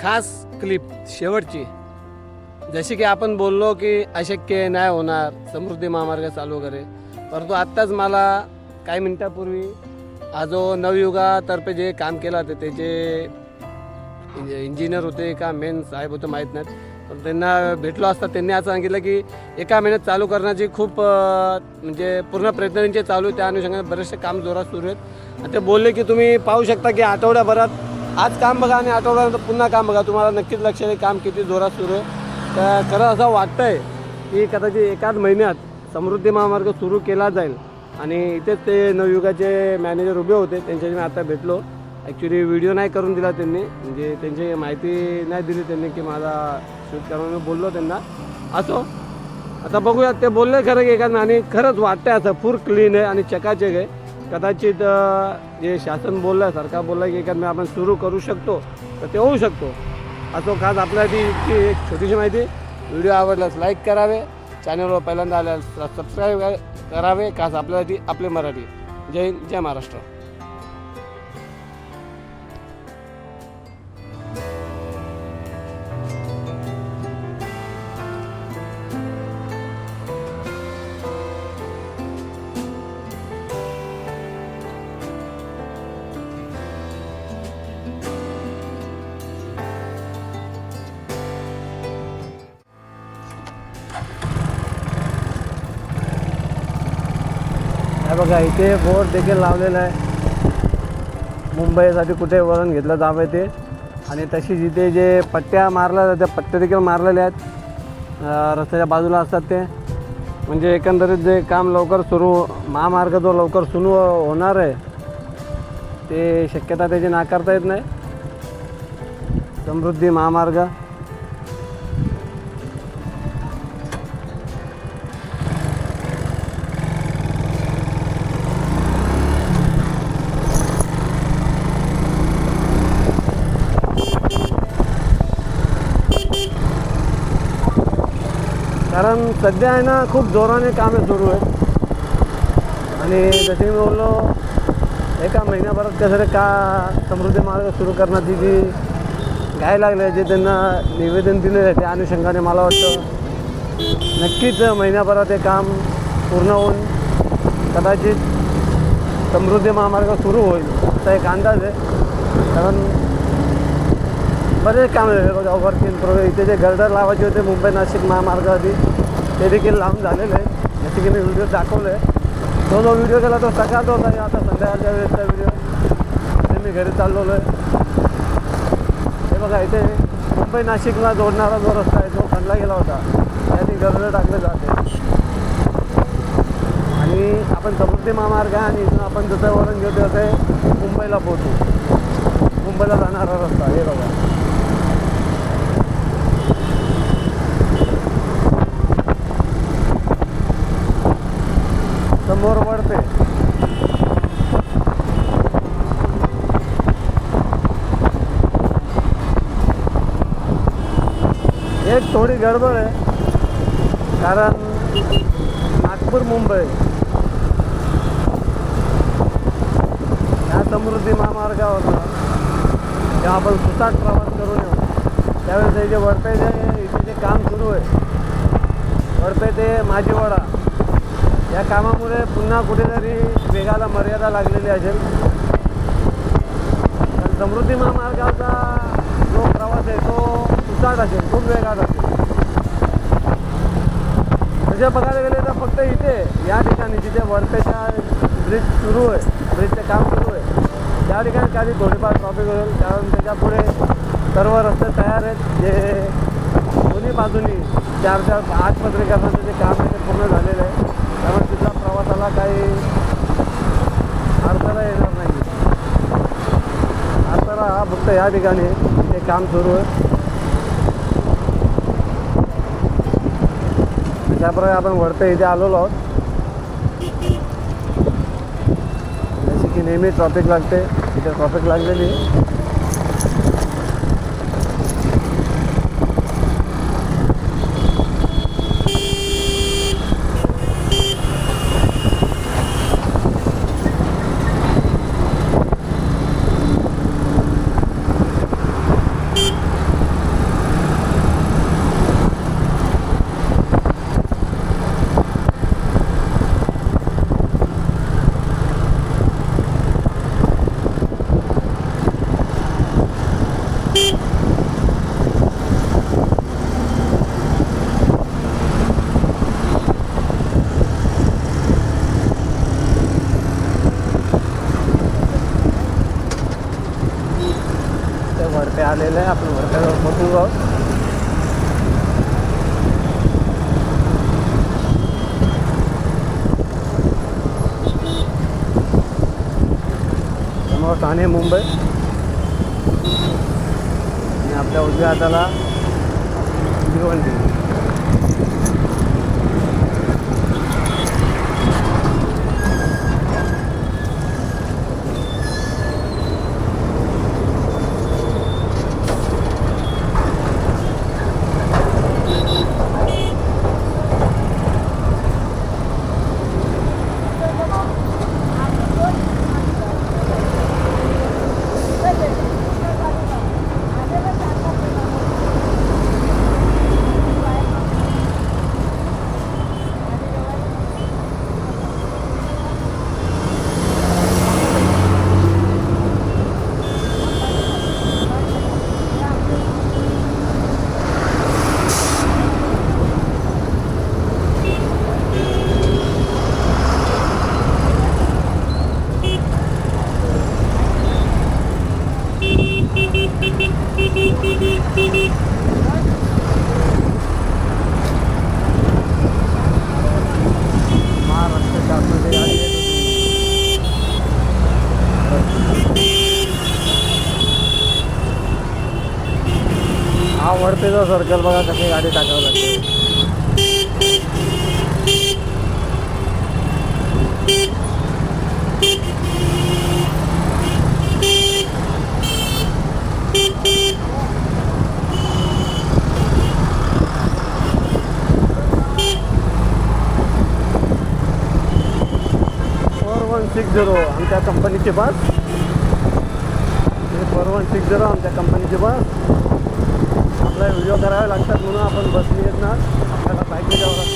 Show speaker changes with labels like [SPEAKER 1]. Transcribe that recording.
[SPEAKER 1] खास क्लिप शेवटची. जशी की आपण बोललो की अशक्य नाही होणार समृद्धी महामार्ग चालू वगैरे. परंतु आत्ताच मला काही मिनिटापूर्वी आजो नवयुगातर्फे जे काम केलं होतं त्याचे इंजिनियर होते का मेन साहेब होते माहीत नाहीत. पण त्यांना भेटलो असता त्यांनी असं सांगितलं की एका महिन्यात चालू करण्याची खूप म्हणजे पूर्ण प्रयत्न त्यांचे चालू त्या अनुषंगाने बरेचसे काम जोरात सुरू आहेत. आणि ते बोलले की तुम्ही पाहू शकता की आठवड्याभरात आज काम बघा आणि आठवड्यानंतर पुन्हा काम बघा. तुम्हाला नक्कीच लक्ष येईल काम किती जोरात सुरू आहे. तर खरं असं वाटतं आहे की कदाचित एकाच महिन्यात समृद्धी महामार्ग सुरू केला जाईल. आणि इथेच ते नवयुगाचे मॅनेजर उभे होते. त्यांच्याशी मी आता भेटलो. ॲक्च्युली व्हिडिओ नाही करून दिला त्यांनी. म्हणजे त्यांची माहिती नाही दिली त्यांनी की माझा शूट करून मी बोललो त्यांना. असो. आता बघूयात. ते बोलले खरं की एखाद आणि खरंच वाटतंय असं. फूर क्लीन आहे आणि चकाचक आहे. कदाचित जे शासन बोललं सरकार बोललं की एखाद आपण सुरू करू शकतो तर ते होऊ शकतो. असं खास आपल्यासाठी ती इतकी एक छोटीशी माहिती. व्हिडिओ आवडल्यास लाईक करावे चॅनलवर पहिल्यांदा आल्यास सबस्क्राईब करावे खास आपल्याला ती आपले मराठी. जय हिंद जय महाराष्ट्र. हे बघा इथे बोर्ड देखील लावलेला आहे. मुंबईसाठी कुठे वरण घेतलं जावं ते. आणि तशीच इथे जे पट्ट्या मारल्या जातात त्या पट्ट्या देखील मारलेल्या आहेत. रस्त्याच्या बाजूला असतात ते. म्हणजे एकंदरीत जे काम लवकर सुरू महामार्ग जो लवकर सुरू होणार आहे ते शक्यता त्याची नाकारता येत नाही. समृद्धी महामार्ग. कारण सध्या आहे ना खूप जोराने कामे सुरू आहे आणि जसे मी बोललो एका महिन्याभरात कसं का समृद्धी मार्ग सुरू करण्याची जी घाय लागले जे त्यांना निवेदन दिले आहे त्या अनुषंगाने मला वाटतं नक्कीच महिन्याभरात हे काम पूर्ण होऊन कदाचित समृद्धी महामार्ग सुरू होईल असा एक अंदाज आहे. कारण बरेच काम आहे. बघा ओव्हरकिन प्रोग्रेस इथे जे गर्डर लावायचे होते मुंबई नाशिक महामार्गावरती ते देखील लावून झालेले आहे जसे की मी व्हिडिओ दाखवले. तो जो व्हिडिओ केला तो सकाळचा होता. आता संध्याकाळच्या वेळेसचा व्हिडिओ ते मी घरी चाललेलो आहे. हे बघा इथे मुंबई नाशिकला जोडणारा जो रस्ता आहे तो खंडला गेला होता. त्याने गर्डर टाकले जाते. आणि आपण समृद्धी महामार्ग आहे आणि इथून आपण जसं वळण घेतो ते मुंबईला पोहोचू. मुंबईला जाणारा रस्ता हे बघा समोर वळते एक थोडी गडबड आहे. कारण नागपूर मुंबई. या समृद्धी महामार्गावर जेव्हा आपण सुसाट प्रवास करून येऊ त्यावेळेस हे जे वडपे जे इथे जे काम सुरू आहे वडपे ते माझीवाडा या कामामुळे पुन्हा कुठेतरी वेगाला मर्यादा लागलेली असेल. पण समृद्धी महामार्गाचा जो प्रवास आहे तो सुसाट असेल खूप वेगात असेल तसे बघायला गेले तर फक्त इथे या ठिकाणी जिथे वरपेचा ब्रिज सुरू आहे ब्रिजचे काम सुरू आहे त्या ठिकाणी काही थोडीफार ट्रॉफिक होईल. कारण त्याच्या पुढे सर्व रस्ते तयार आहेत. जे दोन्ही बाजूनी चार चार आठ पत्रिकांचं जे काम आहे ते पूर्ण झालेलं आहे. त्यामुळे तिथला प्रवासाला काही अडथळा येणार नाही. अडथळा हा फक्त या ठिकाणी ते काम सुरू आहे. त्याप्रमाणे आपण वडपे इथे आलेलो आहोत. जसे की नेहमी ट्रॉफिक लागते. इथे ट्रॉफिक लागलेली आहे. ते वरते आलेलं आहे. आपण वरत्यावर बघू आहोत. समोर ठाणे मुंबई. आणि आपल्या उजव्या हाताला भिवंडी महाराष्ट्राच्या आतमध्ये गाडी येत होती. हा सर्कल बघा कशी गाडी टाकावं लागते. फोर वन सिक्स झिरो आमच्या कंपनीचे bus four one six zero आमच्या कंपनीचे बस आपल्याला व्हिडिओ करावे लागतात म्हणून आपण बसने येत ना. आपल्याला बाईकने जावं लागतं